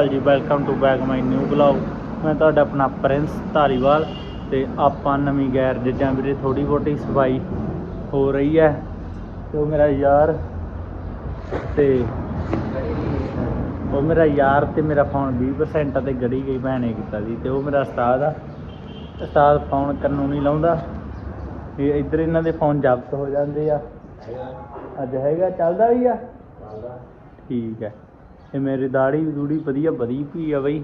ਅਕਾਲ ਜੀ welcome to back my new blog ਮੈਂ ਤੁਹਾਡਾ ਆਪਣਾ ਪ੍ਰਿੰਸ ਧਾਰੀਵਾਲ ਤੇ ਆਪਾਂ ਨਵੀਂ ਗੈਰ ਜਿੱਦਾਂ ਵੀਰੇ ਥੋੜੀ ਬਹੁਤੀ ਸਫ਼ਾਈ ਹੋ ਰਹੀ ਹੈ। ਤੇ ਉਹ ਮੇਰਾ ਯਾਰ ਤੇ ਉਹ ਮੇਰਾ ਯਾਰ ਤੇ ਮੇਰਾ ਫੋਨ 20% ਤੇ ਗੜੀ ਗਈ ਭੈਣੇ ਕੀਤਾ ਸੀ ਤੇ ਉਹ ਮੇਰਾ ਉਸਤਾਦ ਆ। ਉਸਤਾਦ ਫੋਨ ਕੰਨੋਂ ਨਹੀਂ ਲਾਉਂਦਾ। ਤੇ ਇੱਧਰ ਇਹਨਾਂ ਦੇ ਫੋਨ ਜ਼ਬਤ ਹੋ ਜਾਂਦੇ ਆ। ਅੱਜ ਹੈਗਾ ਚੱਲਦਾ ਵੀ ਆ? ਠੀਕ ਹੈ। ਤੇ ਮੇਰੀ ਦਾੜੀ ਦੂੜੀ ਵਧੀਆ ਵਧੀ ਪਈ ਆ ਬਈ।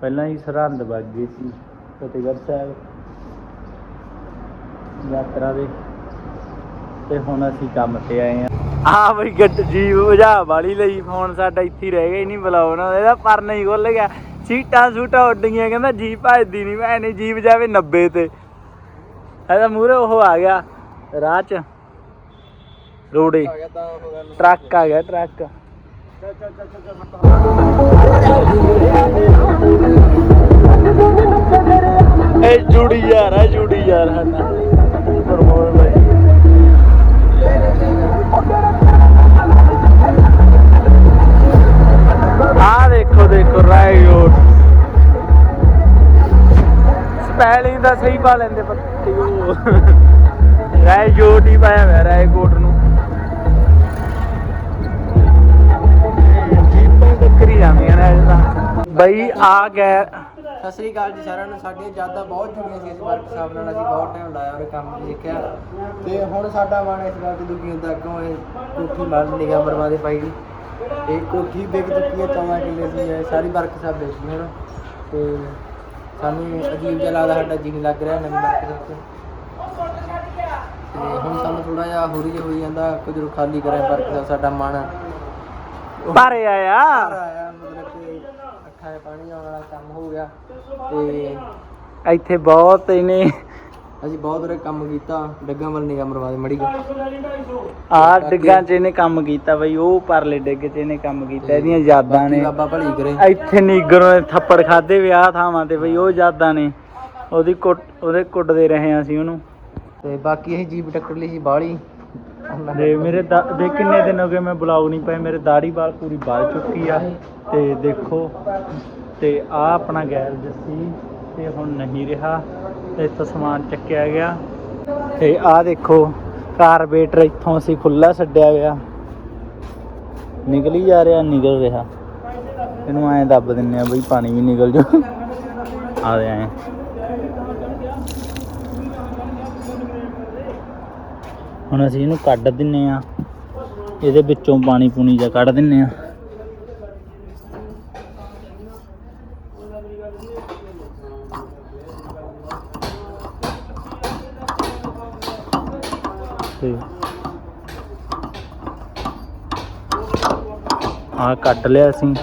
ਪਹਿਲਾਂ ਹੀ ਸਰਹੰਦ ਵੱਗ ਗਏ ਸੀ ਫਤਿਹਗੜ੍ਹ ਸਾਹਿਬ ਯਾਤਰਾ ਦੇ। ਤੇ ਹੁਣ ਅਸੀਂ ਕੰਮ ਤੇ ਆਏ ਆ। ਆ ਬਈ ਗੱਡ ਜੀਵ ਬੁਝਾ ਵਾਲੀ ਲਈ ਫੋਨ ਸਾਡਾ ਇੱਥੇ ਹੀ ਰਹਿ ਗਿਆ ਹੀ ਨਹੀਂ ਬੁਲਾਉਣਾ ਇਹਦਾ ਪਰ ਨਹੀਂ ਖੁੱਲ ਗਿਆ। ਸੀਟਾਂ ਸੂਟਾਂ ਉੱਡ ਗਈਆਂ ਕਹਿੰਦਾ ਜੀ ਭੱਜਦੀ ਨਹੀਂ ਮੈਂ ਨਹੀਂ ਜੀਵ ਜਾਵੇ 90 ਤੇ। ਇਹਦਾ ਮੂਹਰੇ ਉਹ ਆ ਗਿਆ ਰਾਹ ਚ। ਰੋੜੇ। ਟਰੱਕ ਆ ਗਿਆ ਟਰੱਕ। ਇਹ ਜੁੜੀ ਯਾਰ ਹੈ ਜੁੜੀ ਯਾਰ ਹਨਾ। ਪ੍ਰਮੋਦ ਭਾਈ ਆ ਦੇਖੋ ਦੇਖੋ ਰਾਇਓਟ ਸਪੈਲਿੰਗ ਦਾ ਸਹੀ ਪਾ ਲੈਂਦੇ ਪੱਤੀ ਉਹ। ਰਾਇਓਟ ਹੀ ਪਾਇਆ ਹੋਇਆ ਰਾਇਕੋਟ ਨੂੰ। ਬਈ ਆ ਗਏ। ਸਤਿ ਸ੍ਰੀ ਅਕਾਲ ਜੀ ਸਾਰਿਆਂ ਨੂੰ। ਸਾਡੀਆਂ ਯਾਦਾਂ ਬਹੁਤ ਜੁੜੀਆਂ ਸੀ ਇਸ ਵਰਕਸ਼ਾਪ ਨਾਲ। ਅਸੀਂ ਬਹੁਤ ਟਾਈਮ ਲਾਇਆ ਔਰ ਕੰਮ ਵੀ ਸਿੱਖਿਆ ਤੇ ਹੁਣ ਸਾਡਾ ਮਨ ਇਸ ਗੱਲ ਤੇ ਦੁਖੀ ਹੁੰਦਾ। ਅੱਗੋਂ ਇਹ ਕੋਠੀ ਮਾਰਨ ਨਿਗਾਹ ਬਰਬਾਦੇ ਪਾਈ ਗਈ ਇਹ ਕੋਠੀ ਵਿਕ ਚੁੱਕੀ ਹੈ 14 ਕਿੱਲੇ ਸੀ ਇਹ ਸਾਰੀ ਵਰਕਸ਼ਾਪ ਵੇਚੀ ਹੁਣ ਤੇ ਸਾਨੂੰ ਅਜੀਬ ਜਿਹਾ ਲੱਗਦਾ ਸਾਡਾ ਜੀ ਨਹੀਂ ਲੱਗ ਰਿਹਾ ਨਵੀਂ ਵਰਕਸ਼ਾਪ 'ਚ ਤੇ। ਹੁਣ ਸਾਨੂੰ ਥੋੜਾ ਜਿਹਾ ਹੋਰੀ ਹੋਈ ਜਾਂਦਾ। ਕੁਝ ਖਾਲੀ ਕਰਾਂ ਵਰਕਸ਼ਾਪ ਸਾਡਾ ਮਨ। ਭਰੇ ਆਇਆ। ਅੱਖਾਂ 'ਚ ਪਾਣੀ ਆਉਣ ਵਾਲਾ ਕੰਮ ਹੋ ਗਿਆ ਤੇ ਇੱਥੇ ਬਹੁਤ ਇਹਨੇ ਅਸੀਂ ਬਹੁਤ ਵਾਰ ਕੰਮ ਕੀਤਾ ਡੱਗਾਂ ਵੱਲ ਨਿਗਾਹ ਮਰਵਾ ਦੇ ਮੜੀ ਆ ਡਿੱਗਾਂ 'ਚ ਇਹਨੇ ਕੰਮ ਕੀਤਾ ਬਈ ਉਹ ਪਰਲੇ ਡਿੱਗ 'ਚ ਇਹਨੇ ਕੰਮ ਕੀਤਾ ਇਹਦੀਆਂ ਯਾਦਾਂ ਨੇ। ਬਾਬਾ ਭਲੀ ਕਰੇ। ਇੱਥੇ ਨੀਗਰੋਂ ਨੇ ਥੱਪੜ ਖਾਦੇ ਵਿਆਹ ਥਾਵਾਂ ਤੇ ਬਈ ਉਹ ਯਾਦਾਂ ਨੇ। ਉਹਦੀ ਕੁੱਟ ਉਹਦੇ ਕੁੱਟਦੇ ਰਹੇ ਆ ਅਸੀਂ ਉਹਨੂੰ। ਤੇ ਬਾਕੀ ਅਸੀਂ ਜੀਪ ਟੱਕਰ ਲਈ ਸੀ ਬਾਹਲੀ। ਤੇ ਮੇਰੇ ਦਾ- ਦੇ ਕਿੰਨੇ ਦਿਨ ਹੋ ਗਏ ਮੈਂ ਬਲੌਗ ਨਹੀਂ ਪਾਇਆ ਮੇਰੇ ਦਾੜੀ ਵਾਲ ਪੂਰੀ ਵੱਧ ਚੁੱਕੀ ਆ ਤੇ ਦੇਖੋ ਤੇ ਆ ਆਪਣਾ ਗੈਰਜ ਸੀ ਤੇ ਹੁਣ ਨਹੀਂ ਰਿਹਾ ਤੇ ਇੱਥੋਂ ਸਮਾਨ ਚੱਕਿਆ ਗਿਆ ਤੇ ਆ ਦੇਖੋ ਕਾਰਬੇਟਰ ਇੱਥੋਂ ਅਸੀਂ ਖੁੱਲਾ ਛੱਡਿਆ ਗਿਆ ਨਿਕਲੀ ਜਾ ਰਿਹਾ ਨਿਕਲ ਰਿਹਾ ਇਹਨੂੰ ਐਂ ਦੱਬ ਦਿੰਨੇ ਆ ਬਈ ਪਾਣੀ ਵੀ ਨਿਕਲ ਜਾ ਆ ਦੇ ਐਂ ਹੁਣ ਅਸੀਂ ਇਹਨੂੰ ਕੱਢ ਦਿੰਨੇ ਆ। ਇਹਦੇ ਵਿੱਚੋਂ ਪਾਣੀ ਪੂਣੀ ਜਾਂ ਕੱਢ ਦਿੰਨੇ ਆ। ਤੇ ਆ ਕੱਢ ਲਿਆ ਅਸੀਂ।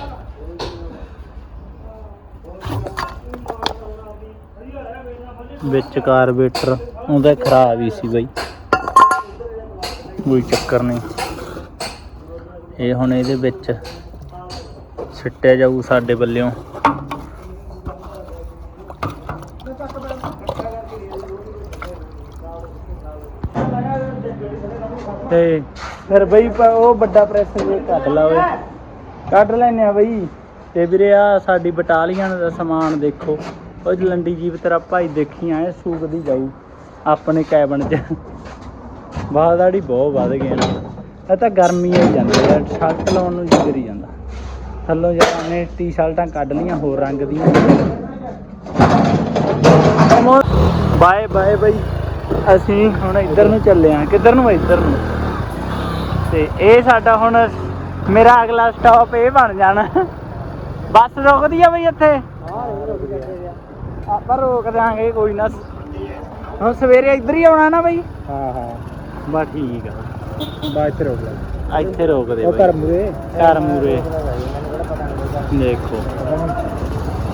ਵਿੱਚ ਕਾਰਬੇਟਰ ਉਹਦਾ ਖਰਾਬ ਹੀ ਸੀ ਬਈ। ਕੋਈ ਚੱਕਰ ਨਹੀਂ। ਇਹ ਹੁਣ ਇਹਦੇ ਵਿੱਚ ਸਿੱਟਿਆ ਜਾਊ ਸਾਡੇ ਬੱਲਿਓਂ ਤੇ ਫਿਰ ਬਈ ਉਹ ਵੱਡਾ ਪ੍ਰੈਸਰ ਕੱਢ ਲਾ ਓਏ। ਕੱਢ ਲੈਨੇ ਆ ਬਈ। ਤੇ ਵੀਰੇ ਆ ਸਾਡੀ ਬਟਾਲੀਅਨ ਦਾ ਸਮਾਨ ਦੇਖੋ। ਉਹ ਜਲੰਡੀ ਜੀਵ ਤੇਰਾ ਭਾਈ ਦੇਖੀ ਆਏ ਸੂਕਦੀ ਜਾਊ। ਆਪਣੇ ਕੈਬਨ 'ਚ। ਬਾਹਦਾੜੀ ਬਹੁਤ ਵੱਧ ਗਏ ਨੇ। ਇਹ ਤਾਂ ਗਰਮੀ ਆਈ ਜਾਂਦੀ ਆ ਸ਼ਰਟ ਲਾਉਣ ਨੂੰ ਜੀ ਕਰੀ ਜਾਂਦਾ। ਥੱਲੋਂ ਜਿਹੜਾ ਨੇ ਟੀ-ਸ਼ਰਟਾਂ ਕੱਢ ਲੀਆਂ ਹੋਰ ਰੰਗ ਦੀਆਂ ਬਾਏ ਬਾਏ ਬਈ। ਅਸੀਂ ਹੁਣ ਇੱਧਰ ਨੂੰ ਚੱਲੇ ਆਂ। ਕਿੱਧਰ ਨੂੰ ਇੱਧਰ ਨੂੰ? ਤੇ ਇਹ ਸਾਡਾ ਹੁਣ ਮੇਰਾ ਅਗਲਾ ਸਟਾਪ ਇਹ ਬਣ ਜਾਣਾ। ਬੱਸ ਰੁਕਦੀ ਆ ਬਈ ਇੱਥੇ। ਆਪਾਂ ਰੋਕ ਦਿਆਂਗੇ, ਕੋਈ ਨਾ। ਹੁਣ ਸਵੇਰੇ ਇੱਧਰ ਹੀ ਆਉਣਾ ਨਾ ਬਈ? ਹਾਂ ਹਾਂ। ਬਸ ਠੀਕ ਆ। ਬਾਅਦ ਚ ਰੋਕ ਲੈ। ਇੱਥੇ ਰੋਕ ਦੇ ਉਹ ਬਈ। ਕਰ ਮੂਰੇ ਘਰ ਮੂਰੇ ਦੇਖੋ।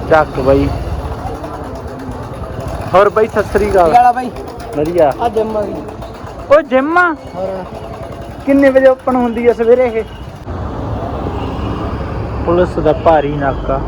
ਚੱਕ ਬਈ। ਹੋਰ ਬਈ ਸਤਿ ਸ੍ਰੀ ਅਕਾਲ। ਵਾਲਾ ਬਾਈ? ਵਧੀਆ। ਆ ਜਿੰਮ ਗਈ ਉਹ ਜਿਮ ਆ? ਹੋਰ? ਕਿੰਨੇ ਵਜੇ ਓਪਨ ਹੁੰਦੀ ਆ ਸਵੇਰੇ ਇਹ? ਪੁਲਿਸ ਦਾ ਭਾਰੀ ਨਾਕਾ।